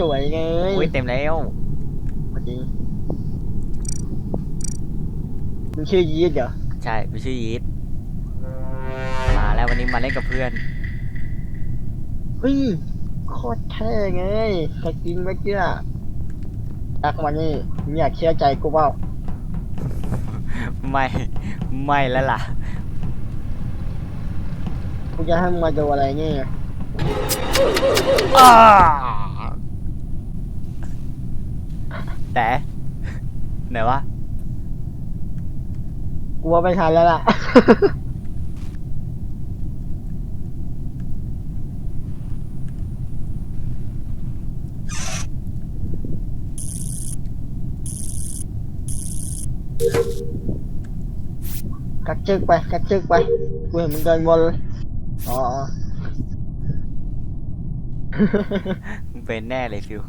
สวยไงอุ้ยเต็มแล้วจริงมึงชื่อยีดเหรอ ใช่ไม่ชื่อยีดมาแล้ววันนี้มาเล่นกับเพื่อนเฮ้ยโคตรเท่ไงสกินเมื่อกี้อะตักมานี่มึงอยากเชื่อใจกูเปล่าไม่ ไม่แล้วล่ะกูจะให้มึงมาดูอะไรนี่อ้า แต่ไหนวะกูว่าไม่ทันแล้วล่ะ กักจึกไป กักจึกไป กูเห็นมึงเดินวนเลยอ๋ออ๋อมึงเป็นแน่เลยฟิว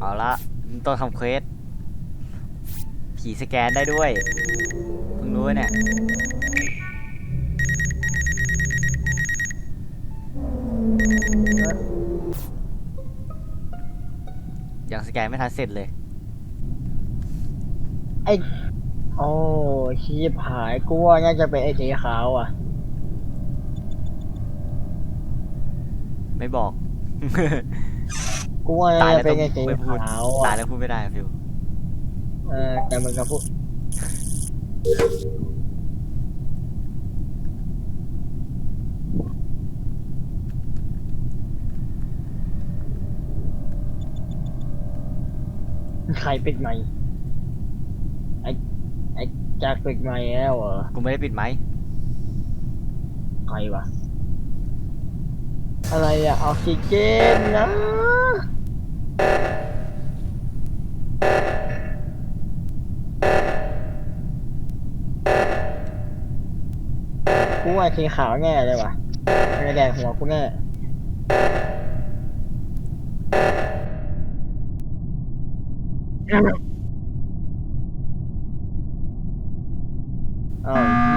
เอาละมึงต้องทำเควส ผีสแกนได้ด้วย เพิ่งรู้เนี่ยยังสแกนไม่ทันเสร็จเลย ไอ้โอ้ชีพหายกูว่าน่าจะเป็นไอ้สีขาวอะ ไม่บอก กูว่าตายน่าแล้จะวเป็ต้อนงไอ้สีไม่พูดขาวตายอะแล้วพูดไม่ได้อะฟิวเออแต่มันก็พูดใครปิดไมค์ไอ้ไอ้จากปิดไมค์แล้วเหรอกูไม่ได้ปิดไหมค์ใครวะอะไรอะออกซิเจนนะ กูว่าสีขาวแน่เลยวะไม่แดงหัวกูแน่อ้าว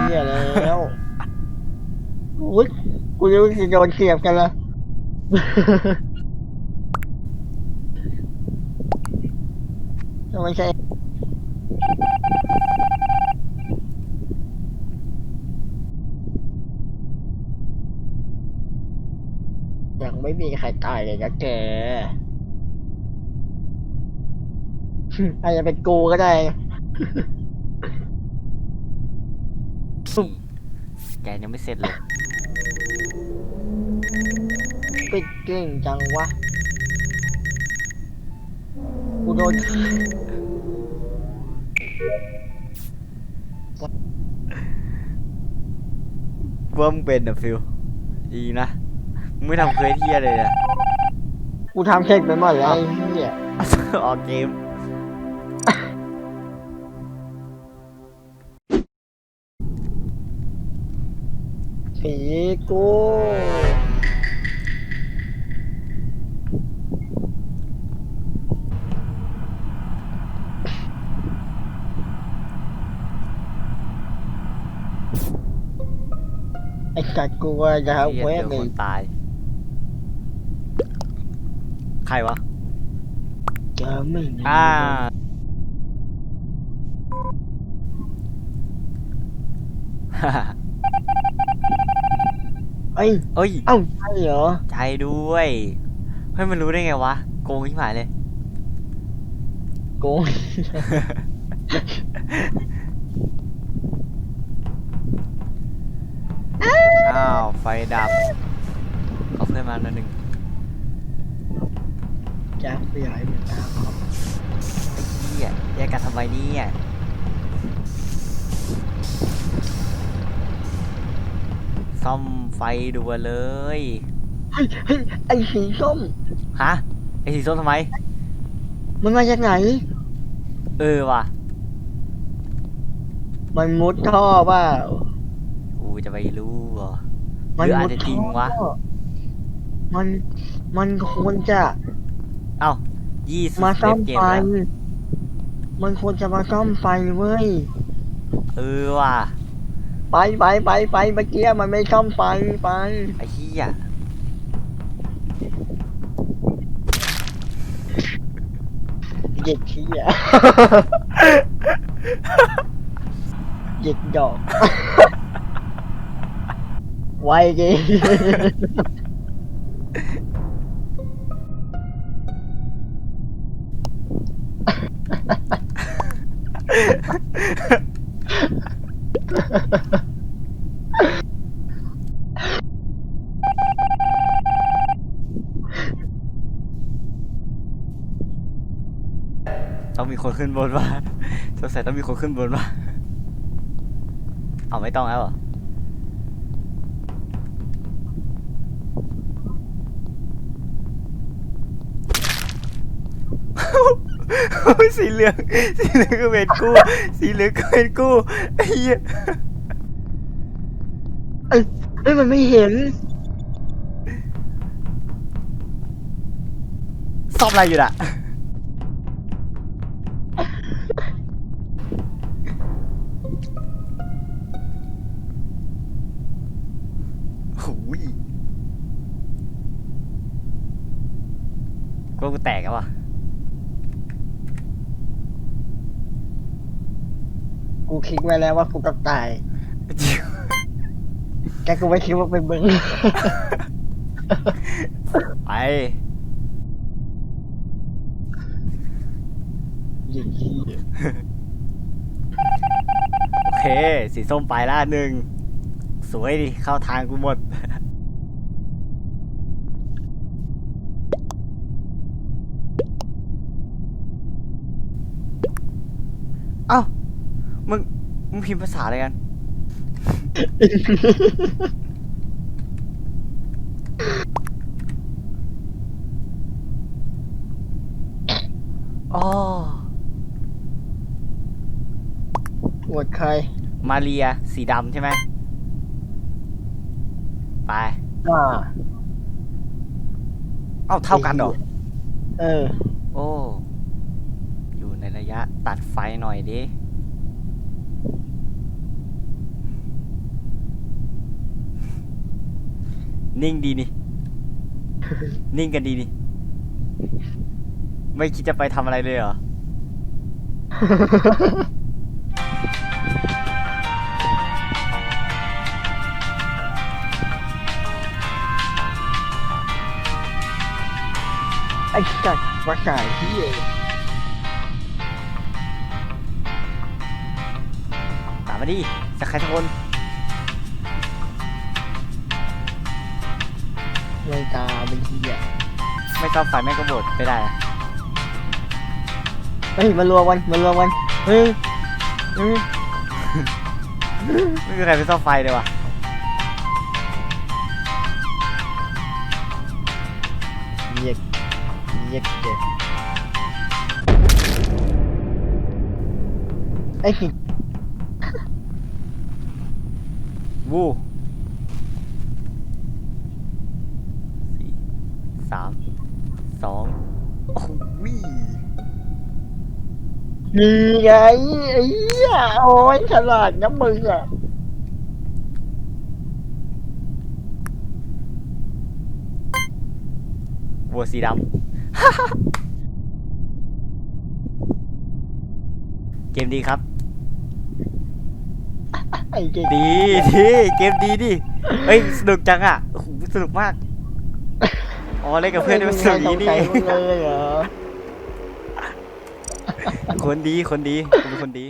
เหี้ยแล้วอุ้ยกูรู้จะโดนเสียบกันละ ทำไมใช่ยังไม่มีใครตายเลยนะแกอาจจะเป็นกูก็ได้แกนยังไม่เสร็จเลย ปิดเก่งจังวะ กูโดนว่ามึงเป็นอะฟิวดีนะมึงไม่ทำเควสเฮียเลยนะกูทำเช็คไปหมดแล้วไอ้เหี้ยออกเกมผีกู ไอ้กัดกูว่าจะเอาเฮียเวเจฟอเลคยนตาย ใครวะ เจอไม่มีอ่า เอ้ยเอ้ย เอ้าใช่เหรอใจด้วย เฮ้ย มันรู้ได้ไงวะ โกงที่หมายเลย โกง อ้าวไฟดับเอาเพื่อนมาแล้วหนึ่งแจ็คไปไหนเหมือนกันครับเฮียแยกกันทำไมเนี่ยซ่อมไฟด่วนเลยเฮ้ยเฮ้ยไอ้สีส้ม ฮะไอสีส้มทำไม มันมาจากไหน เออว่ะ มันมุดท่อเปล่ากู จะไปรู้เหรอมันหรืออามุจดจะจริงท่อวะ มัน มันควรจะ เอ้ายี่สิบมาซ่อมเกมไฟ แล้วมันควรจะมาซ่อมไฟเว้ย เออว่ะไปไปไปไปเมื่อกี้มันไม่ซ่อมไฟไป ไอ้เหี้ยเหย็ดขี้อะเหย็ดดอก ไวจริงต้องมีคนขึ้นบนว่าสงสัยต้องมีคนขึ้นบนว่าเอาไม่ต้องแล้วเหรอ สีเหลือง สีเหลืองก็เป็นกูสีเหลืองก็เป็นกูไอ้เหี้ยเอ้ยเอ้ยมันไม่เห็นซ่อมอะไรอยู่น่ะ หูยกูว่ากูแตกแล้ววะ กูคิดไว้แล้วว่ากูต้องตาย แกกูไม่คิดว่าเป็นมึง ไปเหย็ดขี้โอเค สีส้มไปละหนึ่ง สวยดิ เข้าทางกูหมด เอ้า มึงมึงพิมพ์ภาษาอะไรกัน อ๋อหมดใครมาเรียสีดำใช่ไหม ไป อ่าเอ้าเท่ากันเหรอ เออ โอ้ อยู่ในระยะตัดไฟหน่อยดิ นิ่งดีนี่ นิ่งกันดีนี่ ไม่คิดจะไปทำอะไรเลยเหรอ ไอ้สัตว์ประสาทที่ตามมาดิสักใครสักคน ในตาเป็นที่อะไม่ชอบไฟแม่งก็โบดไม่ได้อะเฮ้ยมารวมกันมารวมกันเฮ้ยเฮ้ยไม่มีใครไปชอบไฟเลยวะเหย็ดเหย็ดเด็ดไอ้หินวู สามสองโอ้โหวินี่ไงไอ้เหี้ยโอ้ยฉลาดนะมึงอะวัวสีดำ เกมดีครับ ไอ้เจ๊ดีดีเกมดีดิเฮ้ย สนุกจังอะโอ้โหสนุกมาก อ๋อเล่นกับเพื่อนนี่มันสนุกอย่างนี้ใจนี่มึงเลยเหรอคนดีคนดีกูเป็นคนดี